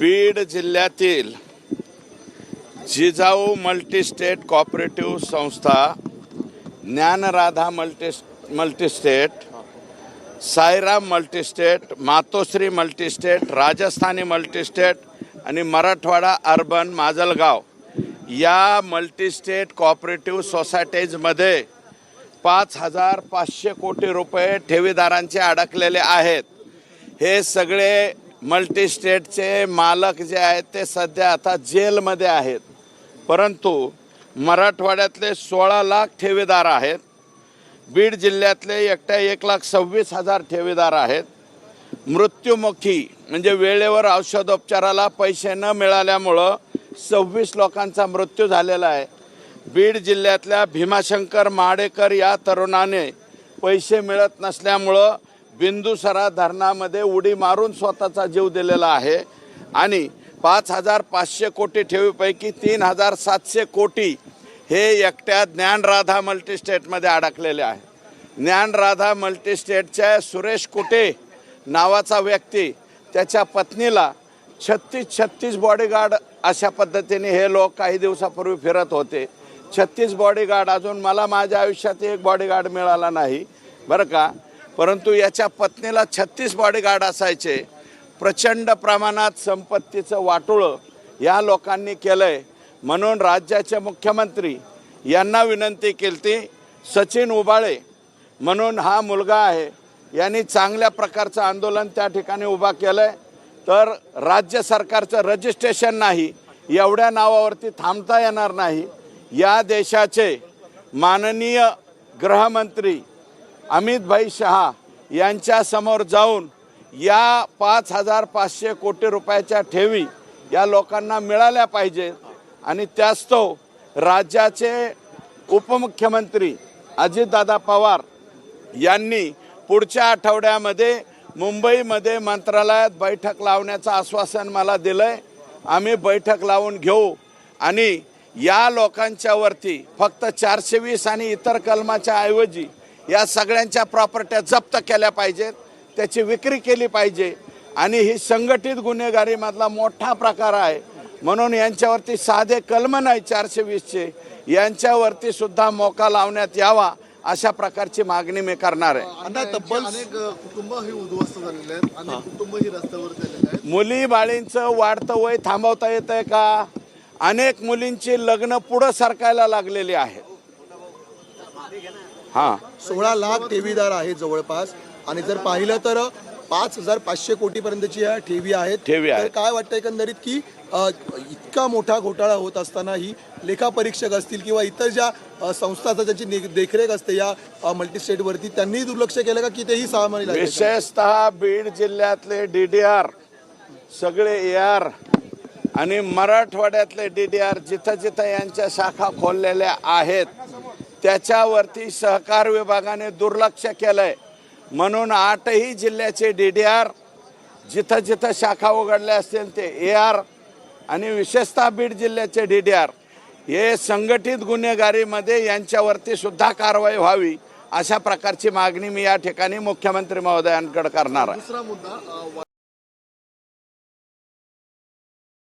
बीड जिल्ह्यातील Jijau multistate cooperative संस्था Dnyanradha multi multistate Sairam multistate Matoshri multistate Rajasthani multistate आणि Marathwada urban Majalgaon या मल्टीस्टेट कॉपरेटिव्ह सोसायटीजमध्ये पाच हजार पाचशे कोटी रुपये ठेवीदारांचे अडकलेले आहेत. हे सगळे मल्टीस्टेटचे मालक जे आहेत ते सध्या आता जेलमध्ये आहेत. परंतु मराठवाड्यातले सोळा लाख ठेवीदार आहेत. बीड जिल्ह्यातले एकट्या एक लाख सव्वीस हजार ठेवीदार आहेत. मृत्युमुखी म्हणजे वेळेवर औषधोपचाराला पैसे न मिळाल्यामुळं सव्वीस लोकांचा मृत्यू झालेला आहे. बीड जिल्ह्यातल्या भीमाशंकर माडेकर या तरुणाने पैसे मिळत नसल्यामुळं बिंदुसरा धरणामध्ये उडी मारून स्वतःचा जीव दिलेला आहे. आणि पाच हजार पाचशे कोटी ठेवीपैकी तीन हजार सातशे कोटी हे एकट्या ज्ञानराधा मल्टीस्टेटमध्ये अडकलेले आहे. ज्ञानराधा मल्टीस्टेटच्या सुरेश कुटे नावाचा व्यक्ती त्याच्या पत्नीला छत्तीस छत्तीस बॉडीगार्ड अशा पद्धतीने हे लोक काही दिवसापूर्वी फिरत होते. छत्तीस बॉडीगार्ड अजून मला माझ्या आयुष्यात एक बॉडीगार्ड मिळाला नाही. बरं का? परंतु याच्या पत्नीला छत्तीस बॉडीगार्ड असायचे. प्रचंड प्रमाणात संपत्तीचं वाटोळं या लोकांनी केलं आहे म्हणून राज्याचे मुख्यमंत्री यांना विनंती केली ती सचिन उबाळे म्हणून हा मुलगा आहे यांनी चांगल्या प्रकारचं आंदोलन त्या ठिकाणी उभा केलं आहे तर राज्य सरकारचं रजिस्ट्रेशन नाही एवढ्या नावावरती थांबता येणार नाही. या देशाचे माननीय गृहमंत्री अमितभाई शहा यांच्यासमोर जाऊन या पाच हजार पाचशे कोटी रुपयाच्या ठेवी या लोकांना मिळाल्या पाहिजेत. आणि त्यास्तव राज्याचे उपमुख्यमंत्री अजितदादा पवार यांनी पुढच्या आठवड्यामध्ये मुंबईमध्ये मंत्रालयात बैठक लावण्याचं आश्वासन मला दिलंय. आम्ही बैठक लावून घेऊ. आणि या लोकांच्यावरती फक्त चारशे वीस आणि इतर कलमाच्या ऐवजी या सगळ्यांच्या प्रॉपर्ट्या जप्त केल्या पाहिजेत. त्याची विक्री केली पाहिजे. आणि ही संघटित गुन्हेगारीमधला मोठा प्रकार आहे. म्हणून यांच्यावरती साधे कलम नाही चारशे वीसचे यांच्यावरती सुद्धा मोका लावण्यात यावा अशा प्रकारची मागणी मी करणार आहे. तब्बल अनेक अ, कुटुंब ही उद्ध्वस्त झालेले आहेत. अनेक कुटुंब ही रस्त्यावर झालेले आहेत. मुली बाळींचं वाढतं वय थांबवता येत आहे का? अनेक मुलींची लग्न पुढं सरकायला लागलेली आहेत. हां सोळा लाख ठेवीदार आहेत जवळपास आणि जर पाहिलं तर पाच हजार पाचशे कोटी पर्यंतची या ठेवी आहेत ठेवी आहेत. तर काय वाटतं एकंदरीत की अ, इतका मोठा घोटाळा होत असतानाही लेखापरीक्षक असतील किंवा इतर ज्या अ, संस्था असतात ज्याची ने- देखरेख असते या मल्टीस्टेटवरती त्यांनी दुर्लक्ष केलं का की तेही सामान्य लागले? विशेषतः बीड जिल्ह्यातले डी डी आर सगळे ए आर आणि मराठवाड्यातले डी डी आर जिथं जिथं यांच्या शाखा खोललेल्या आहेत त्याच्यावरती सहकार विभागाने दुर्लक्ष केलंय. म्हणून आठही जिल्ह्याचे डी डी आर जिथं जिथं शाखा उघडल्या असतील ते ए आर आणि विशेषतः बीड जिल्ह्याचे डी डी आर हे संघटित गुन्हेगारीमध्ये यांच्यावरती सुद्धा कारवाई व्हावी अशा प्रकारची मागणी मी या ठिकाणी मुख्यमंत्री महोदयांकडे करणार आहे.